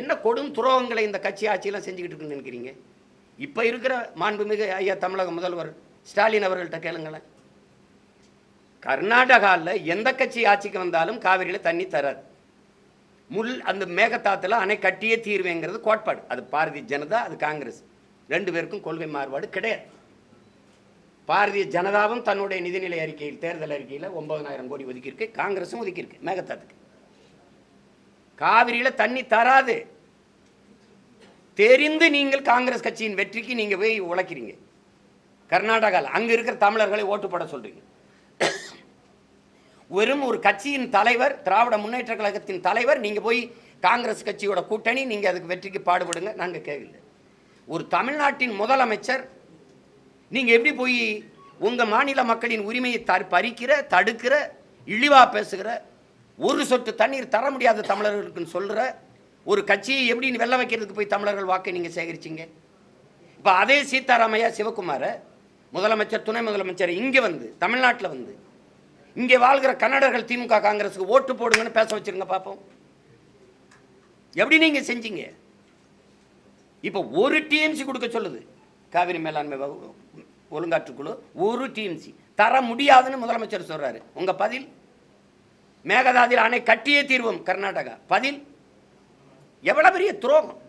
என்ன கொடும் துரோகங்களை இந்த கட்சி ஆட்சியெல்லாம் செஞ்சுக்கிட்டு இருக்குன்னு நினைக்கிறீங்க? இப்போ இருக்கிற மாண்புமிகு ஐயா தமிழக முதல்வர் ஸ்டாலின் அவர்கள்ட்ட கேளுங்களேன். கர்நாடகாவில் எந்த கட்சி ஆட்சிக்கு வந்தாலும் காவிரியில் தண்ணி தராது. முள் அந்த மேகத்தாத்தில் அணை கட்டியே தீர்வேங்கிறது கோட்பாடு. அது பாரதிய ஜனதா அது காங்கிரஸ். ரெண்டு பேருக்கும் கொள்கை மாறுபாடு கிடையாது. பாரதிய ஜனதாவும் தன்னுடைய நிதிநிலை அறிக்கையில் தேர்தல் அறிக்கையில் ஒன்பதனாயிரம் கோடி ஒதுக்கியிருக்கு காங்கிரஸும் ஒதுக்கியிருக்கு மேகத்தாத்துக்கு காவிரியில் தண்ணி தராது. தெரிந்து நீங்கள் காங்கிரஸ் கட்சியின் வெற்றிக்கு நீங்கள் போய் உழைக்கிறீங்க. கர்நாடகாவில் அங்கே இருக்கிற தமிழர்களை ஓட்டு போட வெறும் ஒரு கட்சியின் தலைவர் திராவிட முன்னேற்ற கழகத்தின் தலைவர் நீங்கள் போய் காங்கிரஸ் கட்சியோட கூட்டணி நீங்கள் அதுக்கு வெற்றிக்கு பாடுபடுங்க நாங்கள் கேட்கல ஒரு தமிழ்நாட்டின் முதலமைச்சர் நீங்கள் எப்படி போய் உங்கள் மாநில மக்களின் உரிமையை த பறிக்கிற தடுக்கிற இழிவாக பேசுகிற ஒரு சொட்டு தண்ணீர் தர முடியாத தமிழர்களுக்குன்னு சொல்கிற ஒரு கட்சியை எப்படி வெல்ல வைக்கிறதுக்கு போய் தமிழர்கள் வாக்கை நீங்கள் சேகரிச்சீங்க? இப்போ அதே சீதாராமையா சிவகுமாரை முதலமைச்சர் துணை முதலமைச்சர் இங்கே வந்து தமிழ்நாட்டில் வந்து இங்கே வாழ்கிற கன்னடர்கள் திமுக காங்கிரஸுக்கு ஓட்டு போடுங்கன்னு பேச வச்சுருங்க பார்ப்போம் எப்படி நீங்கள் செஞ்சீங்க? இப்போ ஒரு டிஎம்சி கொடுக்க சொல்லுது. காவிரி மேலாண்மை வகு- ஒழுங்காற்றுக்குழு ஒரு டிஎம்சி தர முடியாதுன்னு முதலமைச்சர் சொல்கிறாரு உங்கள் பதில்? மேகதாதில் அணை கட்டியே தீர்வோம் கர்நாடகா. பதில் எவ்வளவு பெரிய துரோகம்?